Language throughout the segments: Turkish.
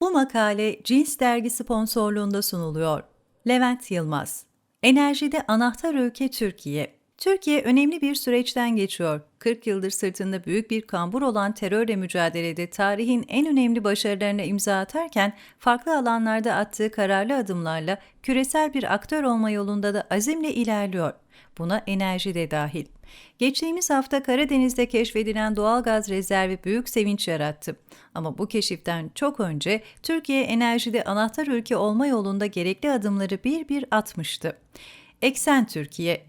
Bu makale Cins Dergi sponsorluğunda sunuluyor. Levent Yılmaz Enerjide anahtar ülke Türkiye. Türkiye önemli bir süreçten geçiyor. 40 yıldır sırtında büyük bir kambur olan terörle mücadelede tarihin en önemli başarılarına imza atarken farklı alanlarda attığı kararlı adımlarla küresel bir aktör olma yolunda da azimle ilerliyor. Buna enerji de dahil. Geçtiğimiz hafta Karadeniz'de keşfedilen doğal gaz rezervi büyük sevinç yarattı. Ama bu keşiften çok önce Türkiye enerjide anahtar ülke olma yolunda gerekli adımları bir bir atmıştı. Eksen Türkiye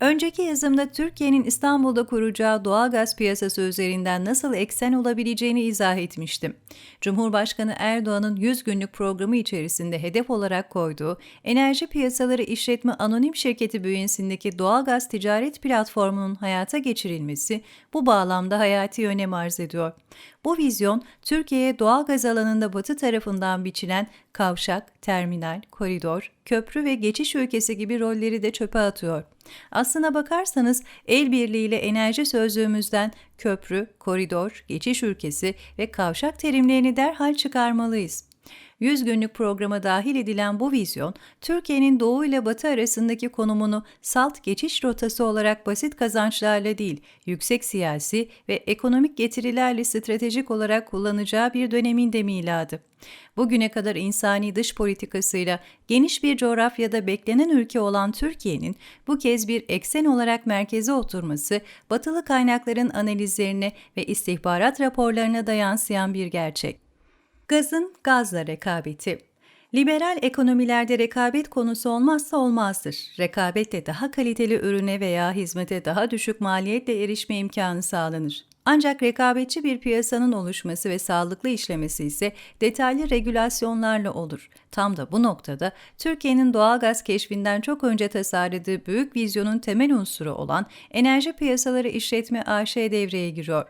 Önceki yazımda Türkiye'nin İstanbul'da kuracağı doğal gaz piyasası üzerinden nasıl eksen olabileceğini izah etmiştim. Cumhurbaşkanı Erdoğan'ın 100 günlük programı içerisinde hedef olarak koyduğu Enerji Piyasaları İşletme Anonim Şirketi bünyesindeki doğal gaz ticaret platformunun hayata geçirilmesi bu bağlamda hayati önem arz ediyor. Bu vizyon, Türkiye'ye doğal gaz alanında batı tarafından biçilen kavşak, terminal, koridor, köprü ve geçiş ülkesi gibi rolleri de çöpe atıyor. Aslına bakarsanız el birliğiyle enerji sözlüğümüzden köprü, koridor, geçiş ülkesi ve kavşak terimlerini derhal çıkarmalıyız. 100 günlük programa dahil edilen bu vizyon, Türkiye'nin doğu ile batı arasındaki konumunu salt geçiş rotası olarak basit kazançlarla değil, yüksek siyasi ve ekonomik getirilerle stratejik olarak kullanacağı bir dönemin de miladı. Bugüne kadar insani dış politikasıyla geniş bir coğrafyada beklenen ülke olan Türkiye'nin bu kez bir eksen olarak merkeze oturması, batılı kaynakların analizlerine ve istihbarat raporlarına da yansıyan bir gerçek. Gazın gazla rekabeti. Liberal ekonomilerde rekabet konusu olmazsa olmazdır. Rekabetle daha kaliteli ürüne veya hizmete daha düşük maliyetle erişme imkanı sağlanır. Ancak rekabetçi bir piyasanın oluşması ve sağlıklı işlemesi ise detaylı regülasyonlarla olur. Tam da bu noktada Türkiye'nin doğal gaz keşfinden çok önce tasarladığı büyük vizyonun temel unsuru olan Enerji Piyasaları İşletme AŞ devreye giriyor.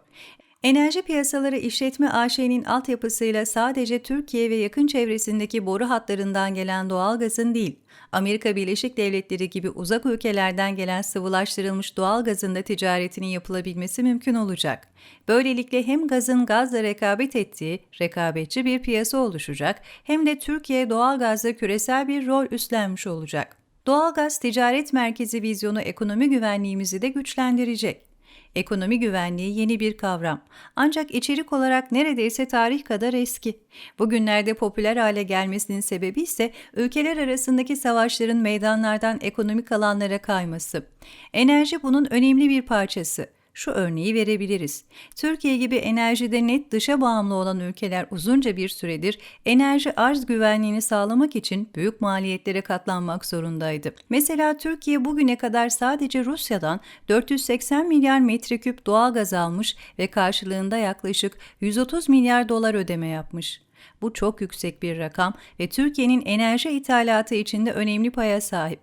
Enerji Piyasaları İşletme AŞ'nin altyapısıyla sadece Türkiye ve yakın çevresindeki boru hatlarından gelen doğalgazın değil, Amerika Birleşik Devletleri gibi uzak ülkelerden gelen sıvılaştırılmış doğalgazın da ticaretinin yapılabilmesi mümkün olacak. Böylelikle hem gazın gazla rekabet ettiği rekabetçi bir piyasa oluşacak hem de Türkiye doğalgazda küresel bir rol üstlenmiş olacak. Doğalgaz ticaret merkezi vizyonu ekonomi güvenliğimizi de güçlendirecek. Ekonomi güvenliği yeni bir kavram. Ancak içerik olarak neredeyse tarih kadar eski. Bugünlerde popüler hale gelmesinin sebebi ise ülkeler arasındaki savaşların meydanlardan ekonomik alanlara kayması. Enerji bunun önemli bir parçası şu örneği verebiliriz. Türkiye gibi enerjide net dışa bağımlı olan ülkeler uzunca bir süredir enerji arz güvenliğini sağlamak için büyük maliyetlere katlanmak zorundaydı. Mesela Türkiye bugüne kadar sadece Rusya'dan 480 milyar metreküp doğal gaz almış ve karşılığında yaklaşık 130 milyar dolar ödeme yapmış. Bu çok yüksek bir rakam ve Türkiye'nin enerji ithalatı içinde önemli paya sahip.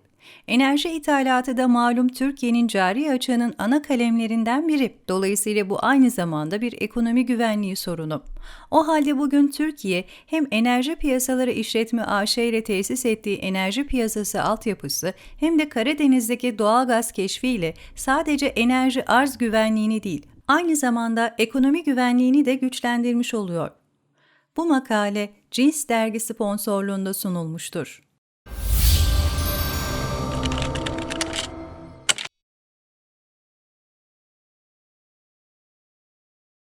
Enerji ithalatı da malum Türkiye'nin cari açığının ana kalemlerinden biri. Dolayısıyla bu aynı zamanda bir ekonomi güvenliği sorunu. O halde bugün Türkiye hem enerji piyasaları işletme AŞ ile tesis ettiği enerji piyasası altyapısı hem de Karadeniz'deki doğal gaz keşfiyle sadece enerji arz güvenliğini değil, aynı zamanda ekonomi güvenliğini de güçlendirmiş oluyor. Bu makale Cins dergi sponsorluğunda sunulmuştur.